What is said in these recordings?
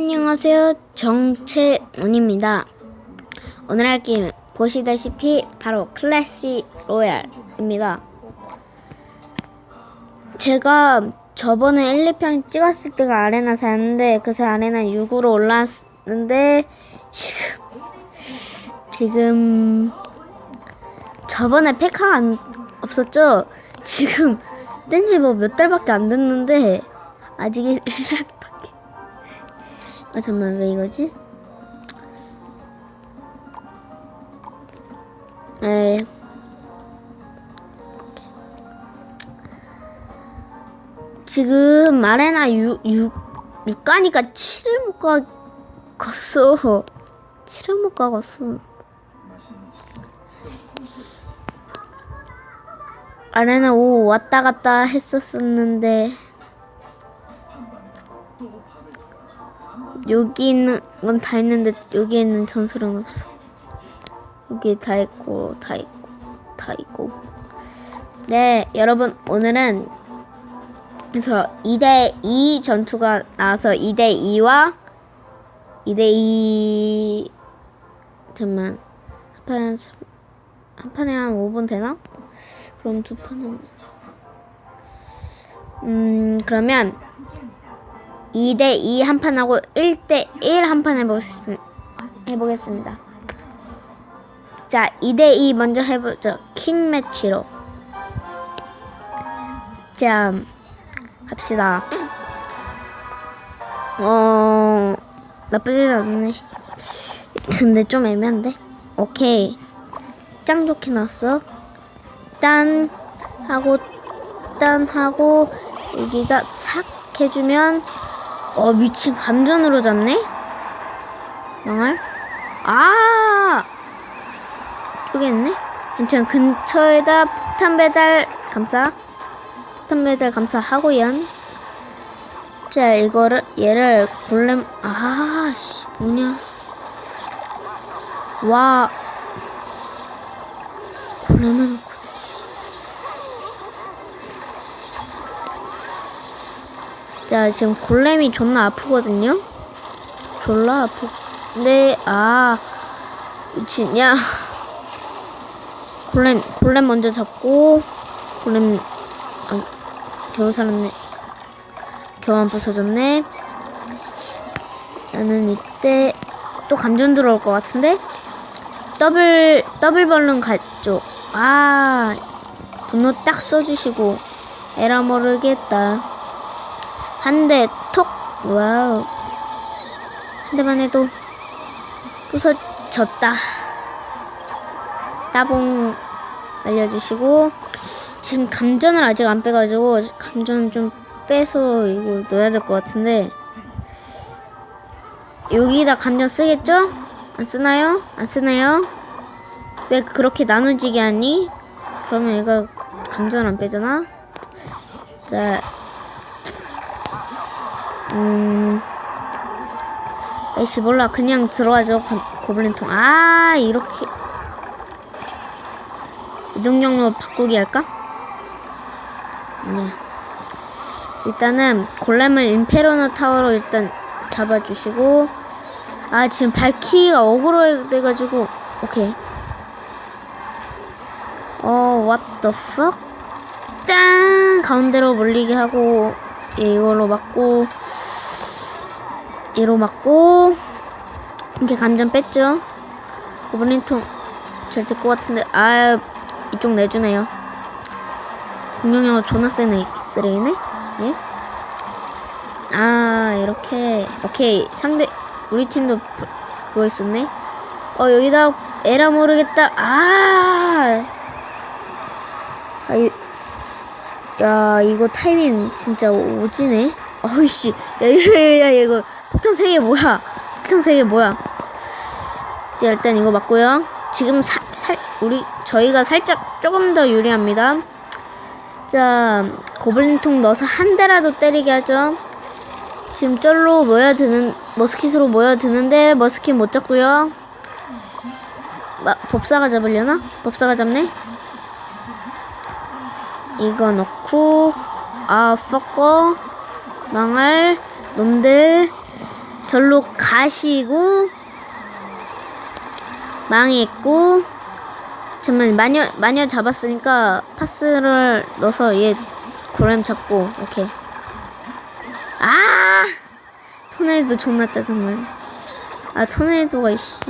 안녕하세요. 정채원입니다. 오늘 할 게임 보시다시피 바로 클래시 로얄입니다. 제가 저번에 1, 2편 찍었을 때가 아레나 4였는데 그새 아레나 6으로 올라왔는데 지금 지금 저번에 페카가 안, 없었죠? 지금 뗀지 뭐 몇 달밖에 안 됐는데 아직 1년밖에 아 잠만 왜 이거지? 네. 지금 아레나 6, 6, 6 가니까 7을 못 가겠어. 7을 못 가겠어. 아레나 5 왔다 갔다 했었었는데 여기 있는 건 다 있는데 여기에 있는 전설은 없어. 여기 다 있고 다 있고 다 있고. 네, 여러분 오늘은 그래서 2대 2 전투가 나와서 2대 2와 2대 2 잠만 한 판에 한 판에 한 5분 되나? 그럼 두 판은 음 그러면 2대 2 한 판 하고 1대 1 한 판 해보겠습니다. 자, 2대 2 먼저 해보죠. 킹 매치로. 자, 갑시다. 어, 나쁘진 않네. 근데 좀 애매한데? 오케이. 짱 좋게 나왔어. 딴 하고 딴 하고 여기다 삭 해주면 어 미친 감전으로 잡네? 망할 아! 있네? 괜찮 근처에다 폭탄 배달 감사. 폭탄 배달 감사하고연. 자 이거를 얘를 골렘 아씨 뭐냐. 와. 골렘은 자, 지금 골렘이 존나 아프거든요? 졸라 아프. 근데, 아, 야. 골렘, 골렘 먼저 잡고, 골렘, 아, 겨우 살았네. 겨우 안 부서졌네. 나는 이때 또 감전 들어올 것 같은데? 더블, 더블 벌룬 갔죠. 아, 분노 딱 써주시고, 에라 모르겠다. 한 대 톡 와우 한 대만 해도 부서졌다 따봉 알려주시고 지금 감전을 아직 안 빼가지고 감전 좀 빼서 이거 넣어야 될 것 같은데 여기다 감전 쓰겠죠? 안 쓰나요? 안 쓰나요? 왜 그렇게 나눠지게 하니? 그러면 얘가 감전 안 빼잖아? 자 음, 에이씨 몰라. 그냥 들어가죠 고블린통. 아 이렇게. 이동 경로 바꾸기 할까? 네 일단은 골렘을 인페르노 타워로 일단 잡아주시고. 아 지금 발키가 어그로 돼가지고. 오케이. 어 what the fuck? 짠! 가운데로 몰리게 하고 이걸로 맞고 얘로 맞고 이렇게 감전 뺐죠? 고블린통 잘될것 같은데 아 이쪽 내주네요. 존나 세네 쓰레기네? 예? 아 이렇게 오케이. 상대 우리 팀도 그거 있었네. 어 여기다 에라 모르겠다. 아, 아 이, 야 이거 타이밍 진짜 오지네. 어이씨. 야야야 이거 폭탄 3개 뭐야? 폭탄 3개 뭐야? 자, 일단 이거 맞고요. 지금 사, 살, 우리, 저희가 살짝 조금 더 유리합니다. 자, 고블린통 넣어서 한 대라도 때리게 하죠. 지금 쩔로 모여드는, 머스킷으로 모여드는데, 머스킷 못 잡고요. 마, 법사가 잡으려나? 법사가 잡네? 이거 넣고, 아, 퍽거, 망할, 놈들, 절로 가시고 망했고 잠깐만 마녀 마녀 잡았으니까 파스를 넣어서 얘 고렘 잡고 오케이 아! 토네이도 존나 짜증나 아 토네이도가 이씨.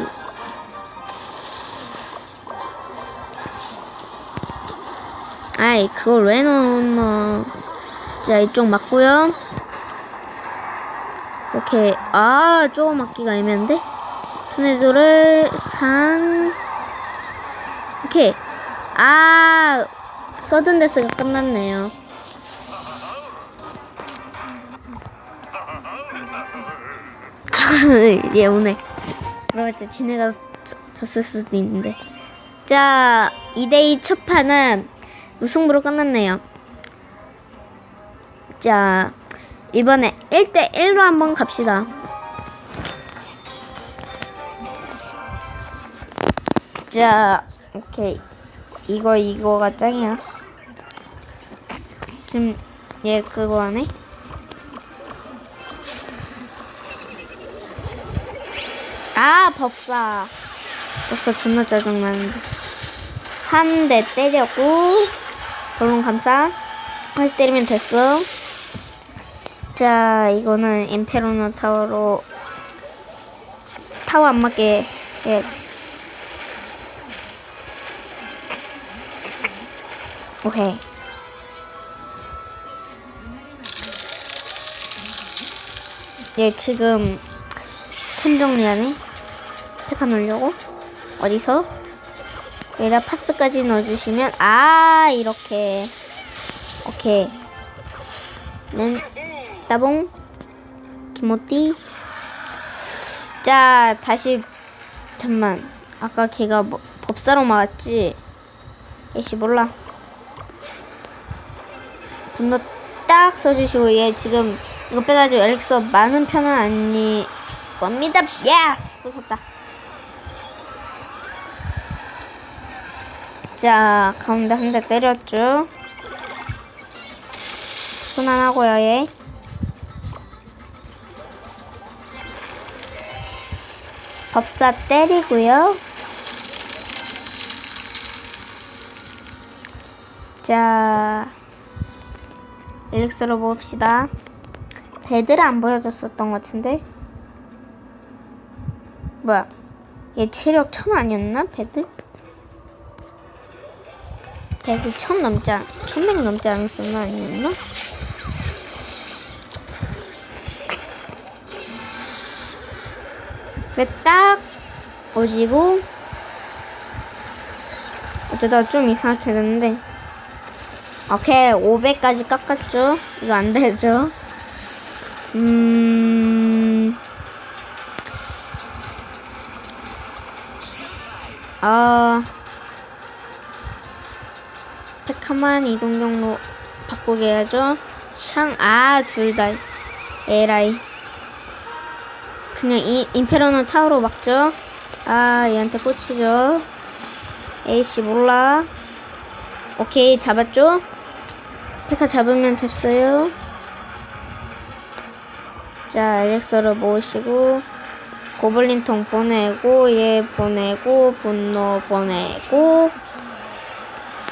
아이 그걸 왜 넣었나. 자 이쪽 맞고요 오케이 아 조금 맞기가 애매한데? 토네이도를 상 오케이 아 서든데스가 끝났네요. 얘 오네 그러겠지 지네가 져- 졌을 수도 있는데. 자 2대2 첫 판은 무승부로 끝났네요. 자 이번에 1대1로 한번 갑시다. 자 오케이. 이거 이거가 짱이야. 그럼 얘 그거 하네. 아 법사. 법사 존나 짜증나는데. 한 대 때렸고 결론 감사. 한 대 때리면 됐어 자 이거는 임페로노 타워로 타워 안 맞게 해야지. 오케이. 얘 지금 템 정리하네. 페카 넣으려고. 어디서? 여기다 파스까지 넣어주시면 아 이렇게. 오케이. 는 따봉 김모띠. 자 다시 잠만. 아까 걔가 뭐, 법사로 막았지? 애씨 몰라. 분노 딱 써주시고 얘 지금 이거 빼가지고 엘릭서 많은 편은 아니 겁니다. 예스! 부쉈다. 자 가운데 한 대 때렸죠. 순환하고요 얘 법사 때리고요. 자 엘릭스로 모읍시다. 배드를 안 보여줬었던 것 같은데? 뭐야? 얘 체력 천 아니었나? 배드? 배드 천 넘지 않, 천명 넘지 않았었나? 아니었나? 왜딱 오지고 어쩌다 좀 이상하게 됐는데. 오케이 500까지 깎았죠? 이거 안 되죠? 음... 아... 백화만 이동 경로 바꾸게 해야죠. 샹, 아, 둘 다. 에라이. 그냥 이, 임페러노 타워로 막죠. 아, 얘한테 꽂히죠. 에이씨, 몰라. 오케이, 잡았죠? 페카 잡으면 됐어요. 자, 엘렉서를 모으시고, 고블린통 보내고, 얘 보내고, 분노 보내고,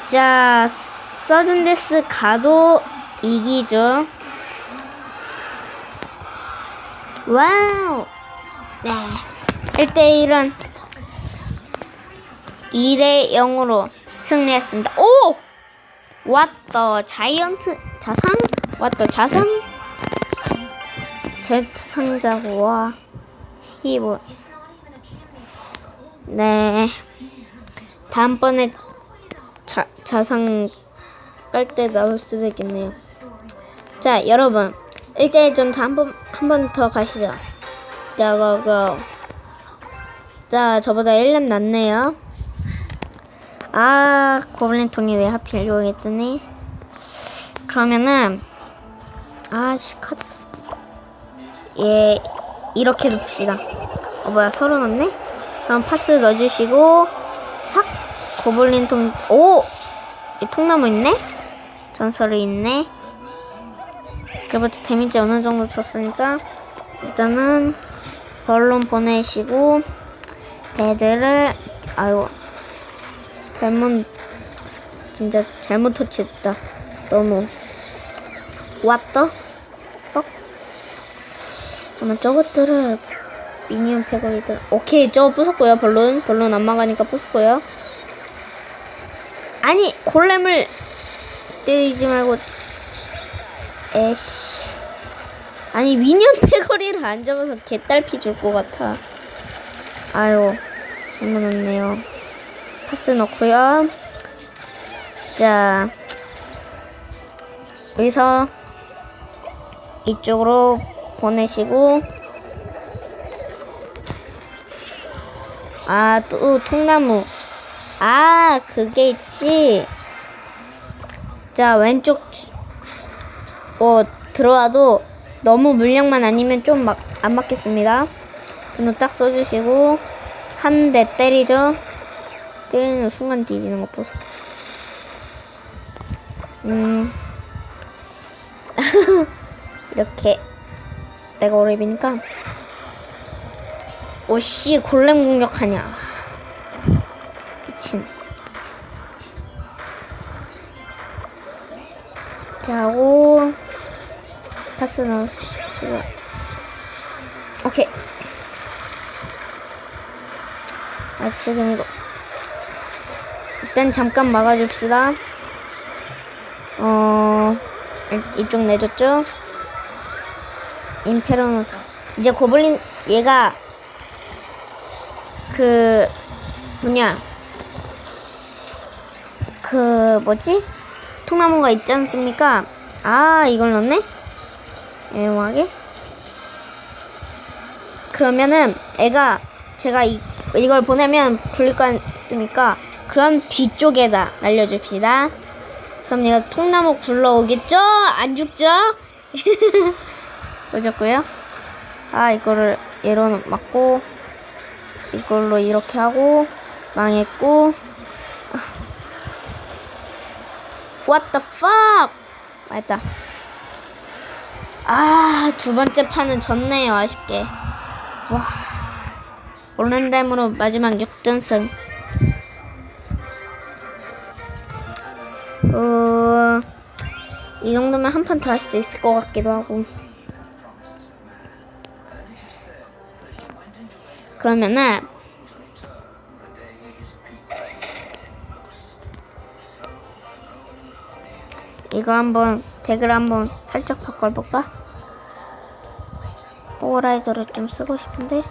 자, 서든데스 가도 이기죠. 와우! 네. 1대1은 2대 0으로 승리했습니다. 오! 왔더 자이언트 자상? 왔더 자상? Z 상자고 와. 이게 뭐. 네. 다음번에 자, 자상 깔 때 나올 수도 있겠네요. 자, 여러분. 1대1 전투 한번, 한 번 더 가시죠. 자, 고, 고. 자, 저보다 1렙 낫네요. 아, 고블린 통이 왜 하필 있더니. 그러면은, 아, 씨, 카드. 예, 이렇게 둡시다. 어, 뭐야, 서로 넣네? 그럼 파스 넣어주시고, 삭! 고블린 통, 오! 이 통나무 있네? 전설이 있네. 그부터 데미지 어느 정도 줬으니까, 일단은, 벌론 보내시고 배드를 아유 잘못 진짜 잘못 터치했다. 너무. 왔다 썩 그러면 저것들을 미니언 패거리들 오케이 저거 부쉈고요 벌론 벌론 안 막으니까 부쉈고요. 아니 골렘을 때리지 말고 에씨 아니 미니언 패거리를 안 잡아서 개딸피 줄 것 같아. 아유 잘못 넣네요. 파스 넣고요. 자 여기서 이쪽으로 보내시고. 아 또 통나무. 아 그게 있지. 자 왼쪽 뭐 들어와도 너무 물량만 아니면 좀 막 안 맞겠습니다. 분노 딱 써주시고 한 대 때리죠? 때리는 순간 뒤지는 거 보소. 음. 이렇게. 내가 오랩이니까. 오씨 골렘 공격하냐. 미친. 자 하고 파스 넣으시고 오케이. 아 지금 이거. 일단 잠깐 막아줍시다. 어 이- 이쪽 내줬죠? 임페로노 이제 고블린 얘가 그 뭐냐. 그 뭐지? 통나무가 있지 않습니까? 아 이걸 넣네 애용하게? 그러면은 애가 제가 이, 이걸 보내면 굴릴 거 않습니까? 그럼 뒤쪽에다 날려줍시다. 그럼 얘가 통나무 굴러오겠죠? 안 죽죠? 꺼졌고요? 아 이거를 얘로 맞고 이걸로 이렇게 하고 망했고. What the fuck? 맞다 아 두 번째 판은 졌네요 아쉽게. 와. 올랜담으로 마지막 역전승. 어... 이 정도면 한 판 더 할 수 있을 것 같기도 하고. 그러면은 이거 한번 덱을 한번 살짝 바꿔볼까? 오라이더를 좀 쓰고 싶은데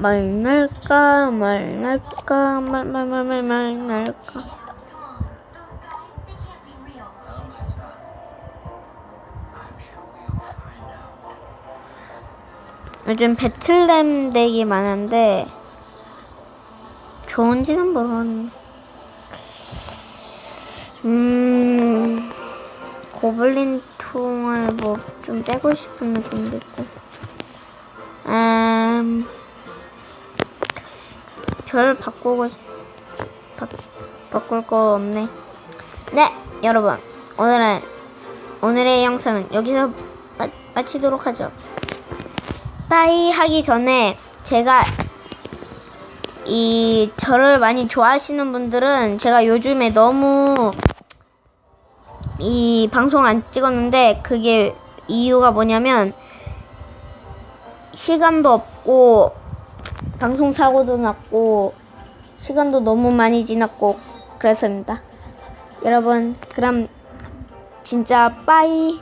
말 날까 말 날까 말 말 말 말 말 날까. 요즘 배틀램 덱이 많은데 좋은지는 모르겠네 음 고블린 통을 뭐 좀 빼고 싶은 느낌도 있고. 음, 별 바꾸고 싶- 바, 바꿀 거 없네. 네, 여러분 오늘은 오늘의 영상은 여기서 마, 마치도록 하죠. 빠이 하기 전에 제가 이 저를 많이 좋아하시는 분들은 제가 요즘에 너무 이 방송을 안 찍었는데 그게 이유가 뭐냐면 시간도 없고 방송 사고도 났고 시간도 너무 많이 지났고 그래서입니다. 여러분 그럼 진짜 빠이